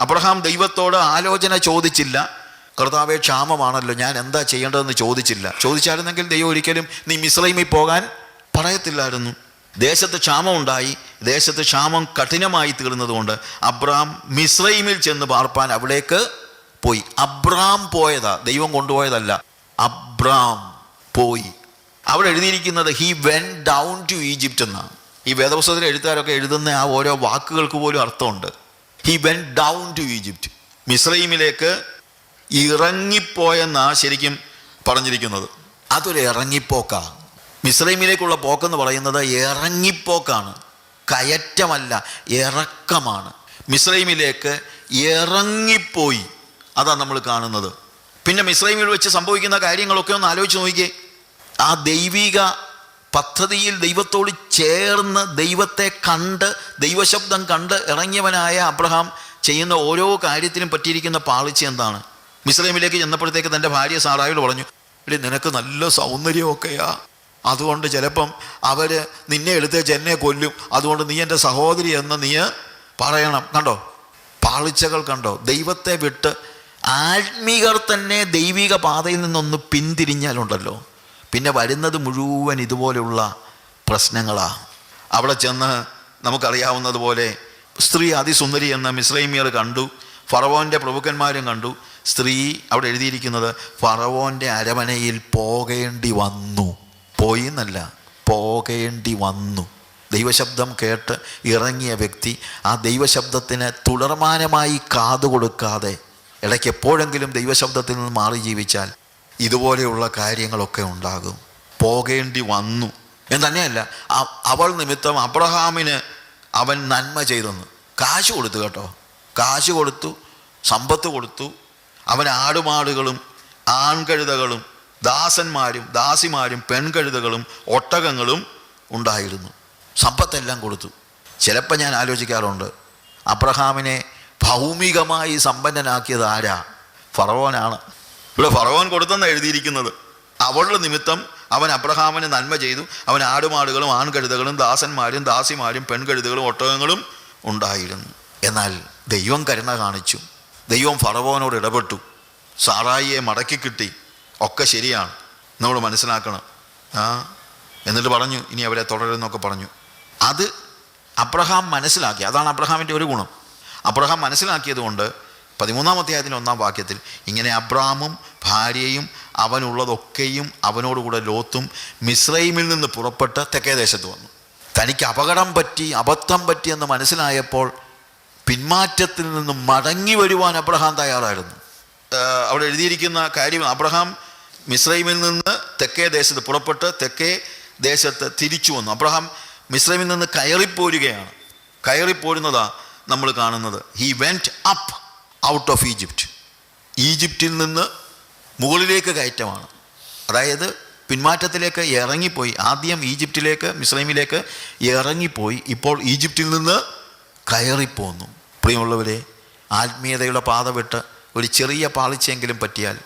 Abraham ദൈവത്തോട് ആലോചന ചോദിച്ചില്ല. കർത്താവെ ക്ഷാമമാണല്ലോ. ഞാൻ എന്താ ചെയ്യേണ്ടതെന്ന് ചോദിച്ചില്ല. ചോദിച്ചായിരുന്നെങ്കിൽ ദൈവം ഒരിക്കലും നീ മിസ്ലൈമിൽ പോകാൻ പറയത്തില്ലായിരുന്നു. ദേശത്ത് ക്ഷാമം ഉണ്ടായി ദേശത്ത് ക്ഷാമം കഠിനമായി തീർന്നതുകൊണ്ട് അബ്രാം മിസ്രൈമിൽ ചെന്ന് പാർപ്പാൻ അവിടേക്ക് പോയി. അബ്രാം പോയതാ. ദൈവം കൊണ്ടുപോയതല്ല. അബ്രാം പോയി. അവിടെ എഴുതിയിരിക്കുന്നത് he went down to Egypt എന്നാണ്. ഈ വേദപുസ്തകത്തിൽ എഴുത്തുകാരൊക്കെ എഴുതുന്ന ആ ഓരോ വാക്കുകൾക്ക് പോലും അർത്ഥമുണ്ട്. He went down to Egypt മിസ്രൈമിലേക്ക് ഇറങ്ങിപ്പോയെന്നാ ശരിക്കും പറഞ്ഞിരിക്കുന്നത്? അതൊരു ഇറങ്ങിപ്പോക്കാണ് മിസ്രൈമിലേക്കുള്ള പോക്കെന്ന് പറയുന്നത് ഇറങ്ങിപ്പോക്കാണ്. കയറ്റമല്ല ഇറക്കമാണ്. മിസ്രൈമിലേക്ക് ഇറങ്ങിപ്പോയി. അതാണ് നമ്മൾ കാണുന്നത്. പിന്നെ മിസ്രൈമിൽ വെച്ച് സംഭവിക്കുന്ന കാര്യങ്ങളൊക്കെ ഒന്ന് ആലോചിച്ച് നോക്കിയേ. ആ ദൈവിക പദ്ധതിയിൽ ദൈവത്തോട് ചേർന്ന് ദൈവത്തെ കണ്ട് ദൈവശബ്ദം കണ്ട് ഇറങ്ങിയവനായ അബ്രഹാം ചെയ്യുന്ന ഓരോ കാര്യത്തിനും പറ്റിയിരിക്കുന്ന പാളിച്ച എന്താണ്? മിസ്ലൈമിലേക്ക് ചെന്നപ്പോഴത്തേക്ക് തന്റെ ഭാര്യ സാറായോട് പറഞ്ഞു എടി നിനക്ക് നല്ല സൗന്ദര്യമൊക്കെയാ. അതുകൊണ്ട് ചിലപ്പം അവർ നിന്നെ എടുത്തേച്ച് എന്നെ കൊല്ലും. അതുകൊണ്ട് നീ എന്റെ സഹോദരി എന്ന് നീ പറയണം. കണ്ടോ? പാളിച്ചകൾ കണ്ടോ? ദൈവത്തെ വിട്ട് ആത്മീകർ തന്നെ ദൈവിക പാതയിൽ നിന്നൊന്ന് പിന്തിരിഞ്ഞാലുണ്ടല്ലോ. പിന്നെ വരുന്നത് മുഴുവൻ ഇതുപോലെയുള്ള പ്രശ്നങ്ങളാണ് അവിടെ ചെന്ന് നമുക്കറിയാവുന്നതുപോലെ സ്ത്രീ അതിസുന്ദരി എന്ന മിസ്ലൈമിയർ കണ്ടു ഫറവോന്റെ പ്രഭുക്കന്മാരും കണ്ടു. സ്ത്രീ അവിടെ എഴുതിയിരിക്കുന്നത് ഫറവോന്റെ അരമനയിൽ പോകേണ്ടി വന്നു. പോയി എന്നല്ല പോകേണ്ടി വന്നു. ദൈവശബ്ദം കേട്ട് ഇറങ്ങിയ വ്യക്തി ആ ദൈവശബ്ദത്തിന് തുടർമാനമായി കാതു കൊടുക്കാതെ ഇടയ്ക്ക് എപ്പോഴെങ്കിലും ദൈവശബ്ദത്തിൽ നിന്ന് മാറി ജീവിച്ചാൽ ഇതുപോലെയുള്ള കാര്യങ്ങളൊക്കെ ഉണ്ടാകും. പോകേണ്ടി വന്നു. എന്ന് തന്നെയല്ല അവൾ നിമിത്തം അബ്രഹാമിന് അവൻ നന്മ ചെയ്തെന്ന്. കാശ് കൊടുത്തു കേട്ടോ. കാശ് കൊടുത്തു സമ്പത്ത് കൊടുത്തു. അവൻ ആടുമാടുകളും ആൺകഴുതകളും ദാസന്മാരും ദാസിമാരും പെൺകഴുതകളും ഒട്ടകങ്ങളും ഉണ്ടായിരുന്നു. സമ്പത്തെല്ലാം കൊടുത്തു. ചിലപ്പോൾ ഞാൻ ആലോചിക്കാറുണ്ട് അബ്രഹാമിനെ ഭൗമികമായി സമ്പന്നനാക്കിയത് ആരാ? ഫറവോനാണ്. ഇവിടെ ഫറവോൻ കൊടുത്തെന്ന് എഴുതിയിരിക്കുന്നത്. അവളുടെ നിമിത്തം അവൻ അബ്രഹാമിന് നന്മ ചെയ്തു. അവൻ ആടുമാടുകളും ആൺകഴുതകളും ദാസന്മാരും ദാസിമാരും പെൺകഴുതകളും ഒട്ടകങ്ങളും ഉണ്ടായിരുന്നു. എന്നാൽ ദൈവം കരുണ കാണിച്ചു. ദൈവം ഫറവോനോട് ഇടപെട്ടു. സാറായിയെ മടക്കി കിട്ടി. ഒക്കെ ശരിയാണ്. നമ്മൾ മനസ്സിലാക്കണം. ആ എന്നിട്ട് പറഞ്ഞു ഇനി അവരെ തുടരുന്നൊക്കെ പറഞ്ഞു. അത് അബ്രഹാം മനസ്സിലാക്കി. അതാണ് അബ്രഹാമിന്റെ ഒരു ഗുണം. അബ്രഹാം മനസ്സിലാക്കിയത് കൊണ്ട് പതിമൂന്നാം അധ്യായത്തിന്റെ ഒന്നാം വാക്യത്തിൽ ഇങ്ങനെ അബ്രാമും ഭാര്യയും അവനുള്ളതൊക്കെയും അവനോടുകൂടെ ലോത്തും മിസ്രൈമിൽ നിന്ന് പുറപ്പെട്ട് തെക്കേ ദേശത്ത് വന്നു. തനിക്ക് അപകടം പറ്റി അബദ്ധം പറ്റി എന്ന് മനസ്സിലായപ്പോൾ പിന്മാറ്റത്തിൽ നിന്ന് മടങ്ങി വരുവാൻ അബ്രഹാം തയ്യാറായിരുന്നു. അവിടെ എഴുതിയിരിക്കുന്ന കാര്യം അബ്രഹാം മിസ്രൈമിൽ നിന്ന് തെക്കേ ദേശത്ത് പുറപ്പെട്ട് തെക്കേ ദേശത്ത് തിരിച്ചു വന്നു. അബ്രഹാം മിസ്രൈമിൽ നിന്ന് കയറിപ്പോരുകയാണ്. കയറിപ്പോരുന്നതാണ് നമ്മൾ കാണുന്നത്. He went up out of Egypt. ഈജിപ്തിൽ നിന്ന് മുകളിലേക്ക് കയറ്റമാണ്. അതായത് പിന്മാറ്റത്തിലേക്ക് ഇറങ്ങിപ്പോയി. ആദ്യം ഈജിപ്തിലേക്ക് മിസ്ലൈമിലേക്ക് ഇറങ്ങിപ്പോയി. ഇപ്പോൾ ഈജിപ്റ്റിൽ നിന്ന് കയറിപ്പോന്നു. പ്രിയമുള്ളവരെ ആത്മീയതയുടെ പാത വിട്ട് ഒരു ചെറിയ പാളിച്ചെങ്കിലും പറ്റിയാൽ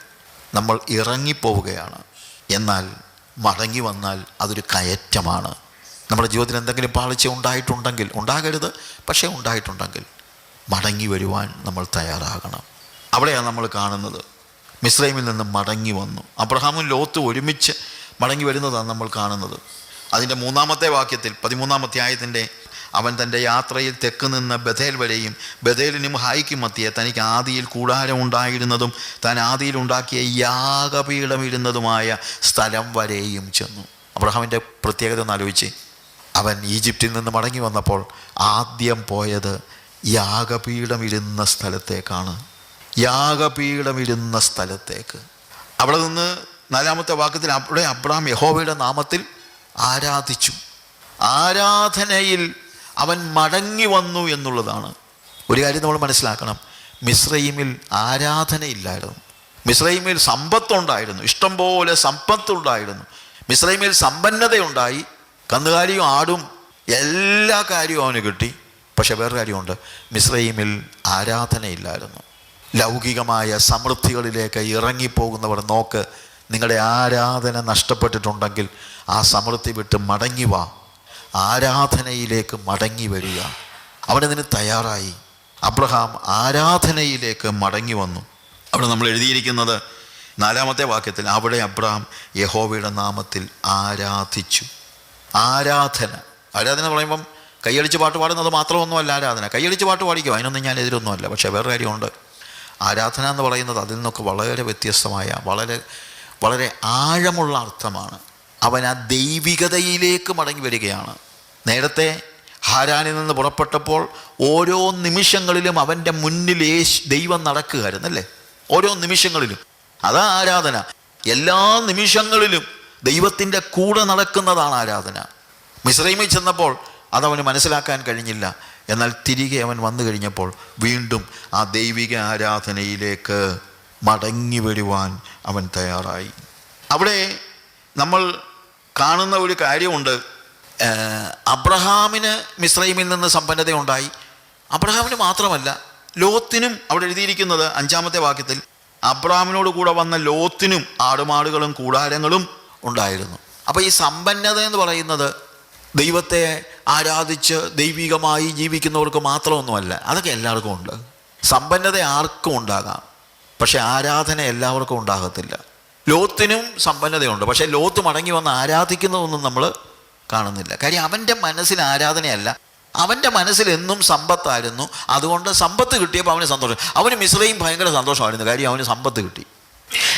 നമ്മൾ ഇറങ്ങിപ്പോവുകയാണ്. എന്നാൽ മടങ്ങി വന്നാൽ അതൊരു കയറ്റമാണ്. നമ്മുടെ ജീവിതത്തിൽ എന്തെങ്കിലും പാളിച്ച ഉണ്ടായിട്ടുണ്ടെങ്കിൽ ഉണ്ടാകരുത്. പക്ഷേ ഉണ്ടായിട്ടുണ്ടെങ്കിൽ മടങ്ങി വരുവാൻ നമ്മൾ തയ്യാറാകണം. അവിടെയാണ് നമ്മൾ കാണുന്നത്. മിസ്രൈമിൽ നിന്ന് മടങ്ങി വന്നു. അബ്രഹാമും ലോത്ത് ഒരുമിച്ച് മടങ്ങി വരുന്നതാണ് നമ്മൾ കാണുന്നത്. അതിന്റെ മൂന്നാമത്തെ വാക്യത്തിൽ പതിമൂന്നാമത്തെ ആയത്തിന്റെ അവൻ തന്റെ യാത്രയിൽ തെക്ക് നിന്ന് ബഥേൽ വരെയും ബഥേലിനും ഹായിക്കും മത്തിയെ തനിക്ക് ആദിയിൽ കൂടാരം ഉണ്ടായിരുന്നതും താൻ ആദിയിൽ ഉണ്ടാക്കിയ യാഗപീഠമിരുന്നതുമായ സ്ഥലം വരെയും ചെന്നു. അബ്രഹാമിന്റെ പ്രത്യേകത ഒന്ന് ആലോചിച്ച്. അവൻ ഈജിപ്തിൽ നിന്ന് മടങ്ങി വന്നപ്പോൾ ആദ്യം പോയത് യാഗപീഠമിരുന്ന സ്ഥലത്തേക്കാണ്. യാഗപീഠമിരുന്ന സ്ഥലത്തേക്ക്. അവിടെ നിന്ന് നാലാമത്തെ വാക്യത്തിൽ അവിടെ അബ്രാം യഹോവയുടെ നാമത്തിൽ ആരാധിച്ചു. ആരാധനയിൽ അവൻ മടങ്ങി വന്നു എന്നുള്ളതാണ്. ഒരു കാര്യം നമ്മൾ മനസ്സിലാക്കണം. മിശ്രൈമിൽ ആരാധനയില്ലായിരുന്നു. മിശ്രൈമിൽ സമ്പത്തുണ്ടായിരുന്നു. ഇഷ്ടംപോലെ സമ്പത്തുണ്ടായിരുന്നു. മിശ്രൈമിൽ സമ്പന്നതയുണ്ടായി. കന്നുകാലിയും ആടും എല്ലാ കാര്യവും അവന് കിട്ടി. പക്ഷെ വേറൊരു കാര്യമുണ്ട്. മിസ്രൈമിൽ ആരാധനയില്ലായിരുന്നു. ലൗകികമായ സമൃദ്ധികളിലേക്ക് ഇറങ്ങിപ്പോകുന്നവർ നോക്ക്. നിങ്ങളുടെ ആരാധന നഷ്ടപ്പെട്ടിട്ടുണ്ടെങ്കിൽ ആ സമൃദ്ധി വിട്ട് മടങ്ങി വാ. ആരാധനയിലേക്ക് മടങ്ങി വരിക. അവനതിന് തയ്യാറായി. അബ്രഹാം ആരാധനയിലേക്ക് മടങ്ങി വന്നു. അവിടെ നമ്മൾ എഴുതിയിരിക്കുന്നത് നാലാമത്തെ വാക്യത്തിൽ അവിടെ അബ്രഹാം യഹോവയുടെ നാമത്തിൽ ആരാധിച്ചു. ആരാധന. ആരാധന പറയുമ്പം കൈയടിച്ച് പാട്ട് പാടുന്നത് മാത്രമൊന്നുമല്ല ആരാധന. കൈയടിച്ച് പാട്ട് പാടിക്കും. അതിനൊന്നും ഞാൻ എതിരൊന്നുമല്ല. പക്ഷേ വേറെ കാര്യമുണ്ട്. ആരാധന എന്ന് പറയുന്നത് അതിൽ നിന്നൊക്കെ വളരെ വ്യത്യസ്തമായ വളരെ വളരെ ആഴമുള്ള അർത്ഥമാണ്. അവൻ ആ ദൈവികതയിലേക്ക് മടങ്ങി വരികയാണ്. നേരത്തെ ഹാരാനിൽ നിന്ന് പുറപ്പെട്ടപ്പോൾ ഓരോ നിമിഷങ്ങളിലും അവന്റെ മുന്നിൽ യേശ് ദൈവം നടക്കുകയായിരുന്നല്ലേ? ഓരോ നിമിഷങ്ങളിലും. അതാ ആരാധന. എല്ലാ നിമിഷങ്ങളിലും ദൈവത്തിന്റെ കൂടെ നടക്കുന്നതാണ് ആരാധന. മിശ്രൈമിൽ ചെന്നപ്പോൾ അതവന് മനസ്സിലാക്കാൻ കഴിഞ്ഞില്ല. എന്നാൽ തിരികെ അവൻ വന്നു കഴിഞ്ഞപ്പോൾ വീണ്ടും ആ ദൈവിക ആരാധനയിലേക്ക് മടങ്ങി വരുവാൻ അവൻ തയ്യാറായി. അവിടെ നമ്മൾ കാണുന്ന ഒരു കാര്യമുണ്ട്. അബ്രഹാമിന് മിശ്രൈമിൽ നിന്ന് സമ്പന്നത ഉണ്ടായി. അബ്രഹാമിന് മാത്രമല്ല ലോത്തിനും അവിടെ എഴുതിയിരിക്കുന്നത് അഞ്ചാമത്തെ വാക്യത്തിൽ അബ്രഹാമിനോട് കൂടെ വന്ന ലോത്തിനും ആടുമാടുകളും കൂടാരങ്ങളും ഉണ്ടായിരുന്നു. അപ്പോൾ ഈ സമ്പന്നത എന്ന് പറയുന്നത് ദൈവത്തെ ആരാധിച്ച് ദൈവികമായി ജീവിക്കുന്നവർക്ക് മാത്രമൊന്നുമല്ല അതൊക്കെ എല്ലാവർക്കും ഉണ്ട്. സമ്പന്നത ആർക്കും ഉണ്ടാകാം. പക്ഷെ ആരാധന എല്ലാവർക്കും ഉണ്ടാകത്തില്ല. ലോത്തിനും സമ്പന്നതയുണ്ട്. പക്ഷേ ലോത്ത് മടങ്ങി വന്ന് ആരാധിക്കുന്നതൊന്നും നമ്മൾ കാണുന്നില്ല. കാര്യം അവന്റെ മനസ്സിൽ ആരാധനയല്ല. അവന്റെ മനസ്സിൽ എന്നും സമ്പത്തായിരുന്നു. അതുകൊണ്ട് സമ്പത്ത് കിട്ടിയപ്പോൾ അവന് സന്തോഷം. അവന് മിശ്രയും ഭയങ്കര സന്തോഷമായിരുന്നു. കാര്യം അവന് സമ്പത്ത് കിട്ടി.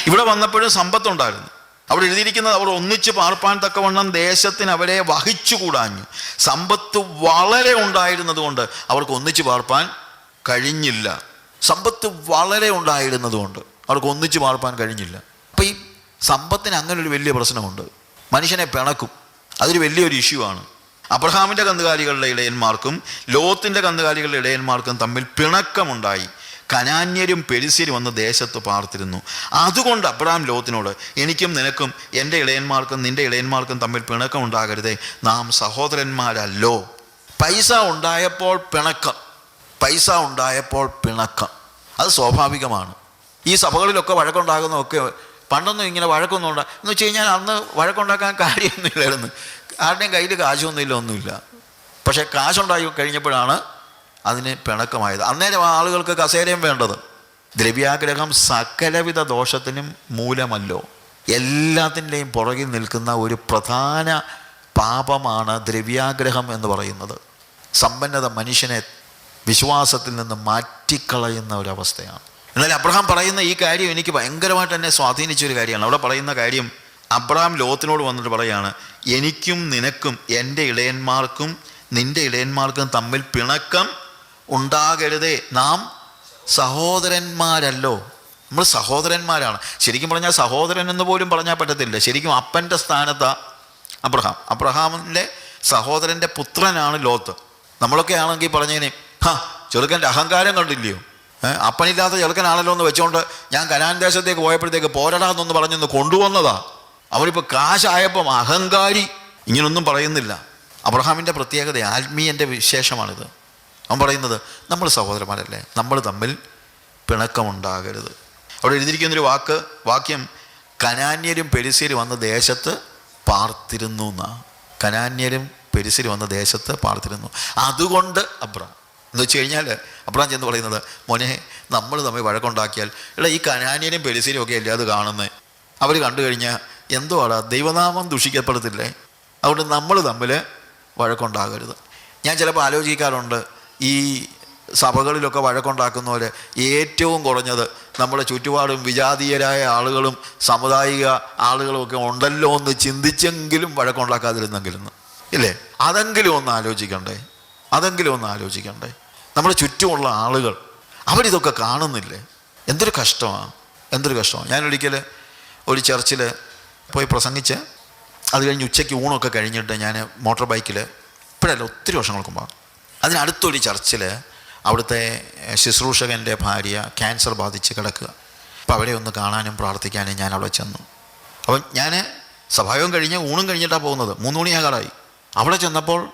ഇവിടെ വന്നപ്പോഴും സമ്പത്തുണ്ടായിരുന്നു. അവിടെ എഴുതിയിരിക്കുന്നത് അവർ ഒന്നിച്ച് പാർപ്പാൻ തക്കവണ്ണം ദേശത്തിന് അവരെ വഹിച്ചു കൂടാഞ്ഞു സമ്പത്ത് വളരെ ഉണ്ടായിരുന്നതുകൊണ്ട് അവർക്ക് ഒന്നിച്ച് പാർപ്പാൻ കഴിഞ്ഞില്ല. സമ്പത്ത് വളരെ ഉണ്ടായിരുന്നതുകൊണ്ട് അവർക്ക് ഒന്നിച്ച് പാർപ്പാൻ കഴിഞ്ഞില്ല. അപ്പം ഈ സമ്പത്തിന് അങ്ങനെ ഒരു വലിയ പ്രശ്നമുണ്ട്. മനുഷ്യനെ പിണക്കും. അതൊരു വലിയൊരു ഇഷ്യൂ ആണ്. അബ്രഹാമിന്റെ കന്നുകാലികളുടെ ഇടയന്മാർക്കും ലോത്തിന്റെ കന്നുകാലികളുടെ ഇടയന്മാർക്കും തമ്മിൽ പിണക്കമുണ്ടായി. കനാന്യരും പെരിസ്യരും വന്ന് ദേശത്ത് പാർത്തിരുന്നു. അതുകൊണ്ട് അബ്രഹാം ലോകത്തിനോട് എനിക്കും നിനക്കും എന്റെ ഇളയന്മാർക്കും നിന്റെ ഇളയന്മാർക്കും തമ്മിൽ പിണക്കം ഉണ്ടാകരുതേ നാം സഹോദരന്മാരല്ലോ. പൈസ ഉണ്ടായപ്പോൾ പിണക്കം. പൈസ ഉണ്ടായപ്പോൾ പിണക്കം. അത് സ്വാഭാവികമാണ്. ഈ സഭകളിലൊക്കെ വഴക്കുണ്ടാകുന്നതൊക്കെ പണ്ടൊന്നും ഇങ്ങനെ വഴക്കൊന്നും ഉണ്ടാ എന്ന് വെച്ച് കഴിഞ്ഞാൽ അന്ന് വഴക്കുണ്ടാക്കാൻ കാര്യമൊന്നുമില്ലായിരുന്നു. ആരുടെയും കയ്യിൽ കാശൊന്നുമില്ല ഒന്നുമില്ല. പക്ഷേ കാശുണ്ടായി കഴിഞ്ഞപ്പോഴാണ് അതിന് പിണക്കമായത്. അന്നേരം ആളുകൾക്ക് കസേരയും വേണ്ടത്. ദ്രവ്യാഗ്രഹം സകലവിധ ദോഷത്തിനും മൂലമല്ലോ. എല്ലാത്തിന്റെയും പുറകിൽ നിൽക്കുന്ന ഒരു പ്രധാന പാപമാണ് ദ്രവ്യാഗ്രഹം എന്ന് പറയുന്നത്. സമ്പന്നത മനുഷ്യനെ വിശ്വാസത്തിൽ നിന്ന് മാറ്റിക്കളയുന്ന ഒരവസ്ഥയാണ്. എന്നാൽ അബ്രഹാം പറയുന്ന ഈ കാര്യം എനിക്ക് ഭയങ്കരമായിട്ട് എന്നെ സ്വാധീനിച്ച ഒരു കാര്യമാണ്. അവിടെ പറയുന്ന കാര്യം അബ്രഹാം ലോത്തിനോട് വന്നിട്ട് പറയാണ് എനിക്കും നിനക്കും എന്റെ ഇളയന്മാർക്കും നിന്റെ ഇളയന്മാർക്കും തമ്മിൽ പിണക്കം ഉണ്ടാകരുതേ. നാം സഹോദരന്മാരല്ലോ. നമ്മൾ സഹോദരന്മാരാണ്. ശരിക്കും പറഞ്ഞാൽ സഹോദരൻ എന്ന് പോലും പറഞ്ഞാൽ പറ്റത്തില്ല. ശരിക്കും അപ്പന്റെ സ്ഥാനത്താ അബ്രഹാം. അബ്രഹാമിന്റെ സഹോദരന്റെ പുത്രനാണ് ലോത്ത്. നമ്മളൊക്കെ ആണെങ്കിൽ പറഞ്ഞതിനെ ഹാ ചെറുക്കന്റെ അഹങ്കാരം കണ്ടില്ലയോ? അപ്പനില്ലാത്ത ചെറുക്കനാണല്ലോ എന്ന് വെച്ചുകൊണ്ട് ഞാൻ കനാൻ ദേശത്തേക്ക് പോയപ്പോഴത്തേക്ക് പോരടാന്നൊന്ന് പറഞ്ഞൊന്ന് കൊണ്ടുവന്നതാ. അവരിപ്പോൾ കാശായപ്പം അഹങ്കാരി. ഇങ്ങനൊന്നും പറയുന്നില്ല. അബ്രഹാമിന്റെ പ്രത്യേകത ആത്മീയന്റെ വിശേഷമാണിത്. അവൻ പറയുന്നത് നമ്മൾ സഹോദരന്മാരല്ലേ നമ്മൾ തമ്മിൽ പിണക്കമുണ്ടാകരുത്. അവിടെ എഴുതിയിരിക്കുന്നൊരു വാക്ക് വാക്യം കനാന്യരും പെരിസ്യരും വന്ന ദേശത്ത് പാർത്തിരുന്നു എന്നാ. കനാന്യരും പെരിസ്യരും വന്ന ദേശത്ത് പാർത്തിരുന്നു. അതുകൊണ്ട് അബ്രാം എന്ന് വെച്ച് കഴിഞ്ഞാൽ അബ്രാം ചെന്ന് പറയുന്നത് മോനെ നമ്മൾ തമ്മിൽ വഴക്കുണ്ടാക്കിയാൽ എടാ ഈ കനാന്യരും പെരിസ്യരും ഒക്കെ അല്ലേ അത് കാണുന്നത് അവർ കണ്ടു കഴിഞ്ഞാൽ എന്തോ ആടാ ദൈവനാമം ദുഷിക്കപ്പെടത്തില്ലേ? അതുകൊണ്ട് നമ്മൾ തമ്മിൽ വഴക്കുണ്ടാകരുത്. ഞാൻ ചിലപ്പോൾ ആലോചിക്കാറുണ്ട് ഈ സഭകളിലൊക്കെ വഴക്കുണ്ടാക്കുന്നവർ ഏറ്റവും കുറഞ്ഞത് നമ്മുടെ ചുറ്റുപാടും വിജാതീയരായ ആളുകളും സാമുദായിക ആളുകളും ഒക്കെ ഉണ്ടല്ലോ എന്ന് ചിന്തിച്ചെങ്കിലും വഴക്കുണ്ടാക്കാതിരുന്നെങ്കിലും ഇല്ലേ? അതെങ്കിലും ഒന്ന് ആലോചിക്കണ്ടേ? അതെങ്കിലും ഒന്ന് ആലോചിക്കണ്ടേ? നമ്മുടെ ചുറ്റുമുള്ള ആളുകൾ അവരിതൊക്കെ കാണുന്നില്ലേ? എന്തൊരു കഷ്ടമാണ് എന്തൊരു കഷ്ടമാണ്. ഞാനൊരിക്കൽ ഒരു ചർച്ചിൽ പോയി പ്രസംഗിച്ച് അത് കഴിഞ്ഞ് ഉച്ചയ്ക്ക് ഊണൊക്കെ കഴിഞ്ഞിട്ട് ഞാൻ മോട്ടോർ ബൈക്കിൽ ഇപ്പോഴല്ല ഒത്തിരി വർഷങ്ങൾക്ക് മുമ്പ് അതിനടുത്തൊരു ചർച്ചിൽ അവിടുത്തെ ശുശ്രൂഷകന്റെ ഭാര്യ ക്യാൻസർ ബാധിച്ച് കിടക്കുക. അപ്പോൾ അവിടെ ഒന്ന് കാണാനും പ്രാർത്ഥിക്കാനും ഞാൻ അവിടെ ചെന്നു. അപ്പം ഞാൻ സഭായോഗം കഴിഞ്ഞ് ഊണും കഴിഞ്ഞിട്ടാണ് പോകുന്നത്. മൂന്ന് മണിയാകാറായി. അവിടെ ചെന്നപ്പോൾ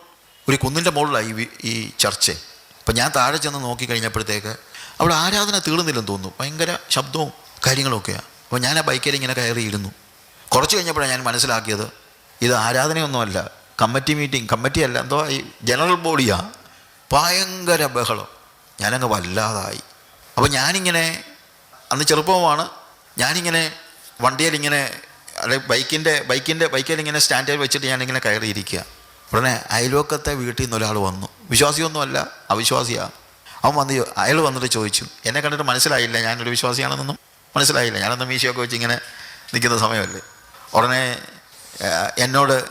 ഒരു കുന്നിന്റെ മുകളിലായി ഈ ചർച്ച്. അപ്പം ഞാൻ താഴെ ചെന്ന് നോക്കി കഴിഞ്ഞപ്പോഴത്തേക്ക് അവിടെ ആരാധന തീർന്നില്ലെന്ന് തോന്നുന്നു. ഭയങ്കര ശബ്ദവും കാര്യങ്ങളൊക്കെയാണ് അപ്പോൾ ഞാൻ ആ ബൈക്കിൽ ഇങ്ങനെ കയറിയിരുന്നു കുറച്ച് കഴിഞ്ഞപ്പോഴാണ് ഞാൻ മനസ്സിലാക്കിയത് ഇത് ആരാധനയൊന്നുമല്ല. കമ്മിറ്റി മീറ്റിംഗ് കമ്മിറ്റി അല്ല എന്തോ ഈ ജനറൽ ബോഡിയാണ് ഭയങ്കര ബഹളം. ഞാനങ്ങ് വല്ലാതായി. അപ്പോൾ ഞാനിങ്ങനെ അന്ന് ചെറുപ്പമാണ് ഞാനിങ്ങനെ വണ്ടിയിലിങ്ങനെ അല്ലെ ബൈക്കിന്റെ ബൈക്കിന്റെ ബൈക്കിൽ ഇങ്ങനെ സ്റ്റാൻഡേർഡ് വെച്ചിട്ട് ഞാനിങ്ങനെ കയറിയിരിക്കുക. ഉടനെ അയൽവക്കത്തെ വീട്ടിൽ നിന്ന് ഒരാൾ വന്നു. വിശ്വാസിയൊന്നുമല്ല അവിശ്വാസിയാണ് അവൻ വന്ന് അയാൾ വന്നിട്ട് ചോദിച്ചു എന്നെ കണ്ടിട്ട് മനസ്സിലായില്ല ഞാനൊരു വിശ്വാസിയാണെന്നൊന്നും മനസ്സിലായില്ല. ഞാനന്ന് മീശയൊക്കെ വെച്ച് ഇങ്ങനെ നിൽക്കുന്ന സമയമല്ലേ? ഉടനെ എന്നോട്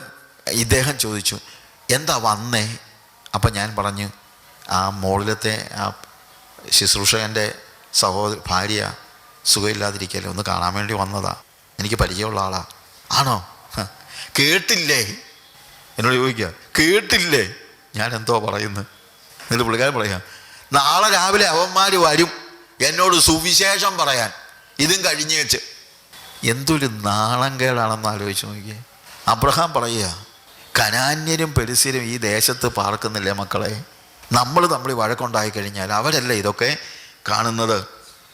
ഇദ്ദേഹം ചോദിച്ചു എന്താ വന്നേ? അപ്പം ഞാൻ പറഞ്ഞു ആ മോളിലത്തെ ആ ശുശ്രൂഷകന്റെ സഹോദര ഭാര്യ സുഖമില്ലാതിരിക്കല്ലേ? ഒന്ന് കാണാൻ വേണ്ടി വന്നതാ. എനിക്ക് പരിചയമുള്ള ആളാ. ആണോ? കേട്ടില്ലേ? എന്നോട് ചോദിക്കുക കേട്ടില്ലേ? ഞാൻ എന്തോ പറയുന്നു. എന്നിട്ട് പുള്ളിക്കാരൻ പറയാം നാളെ രാവിലെ അവന്മാർ വരും എന്നോട് സുവിശേഷം പറയാൻ. ഇതും കഴിഞ്ഞേച്ച് എന്തൊരു നാളം കേടാണെന്ന് ആലോചിച്ച് നോക്കിയേ. അബ്രഹാം പറയുക കനാന്യരും പെരിസ്യരും ഈ ദേശത്ത് പാർക്കുന്നില്ലേ മക്കളെ? നമ്മൾ തമ്മിൽ വഴക്കുണ്ടായി കഴിഞ്ഞാൽ അവരല്ലേ ഇതൊക്കെ കാണുന്നത്?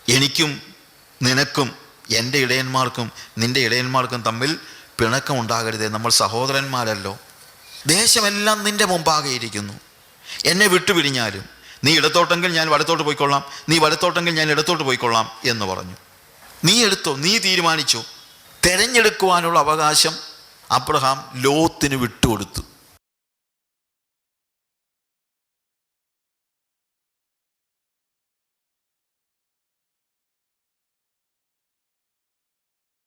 എനിക്കും നിനക്കും എന്റെ ഇടയന്മാർക്കും നിന്റെ ഇടയന്മാർക്കും തമ്മിൽ പിണക്കം ഉണ്ടാകരുതേ നമ്മൾ സഹോദരന്മാരല്ലോ. ദേശമെല്ലാം നിന്റെ മുമ്പാകെ ഇരിക്കുന്നു. എന്നെ വിട്ടുപിരിഞ്ഞാലും നീ ഇടത്തോട്ടെങ്കിൽ ഞാൻ വലത്തോട്ട് പോയിക്കൊള്ളാം നീ വലത്തോട്ടെങ്കിൽ ഞാൻ ഇടത്തോട്ട് പോയിക്കൊള്ളാം എന്ന് പറഞ്ഞു. നീ എടുത്തോ നീ തീരുമാനിച്ചോ? തിരഞ്ഞെടുക്കുവാനുള്ള അവകാശം അബ്രഹാം ലോത്തിന് വിട്ടുകൊടുത്തു.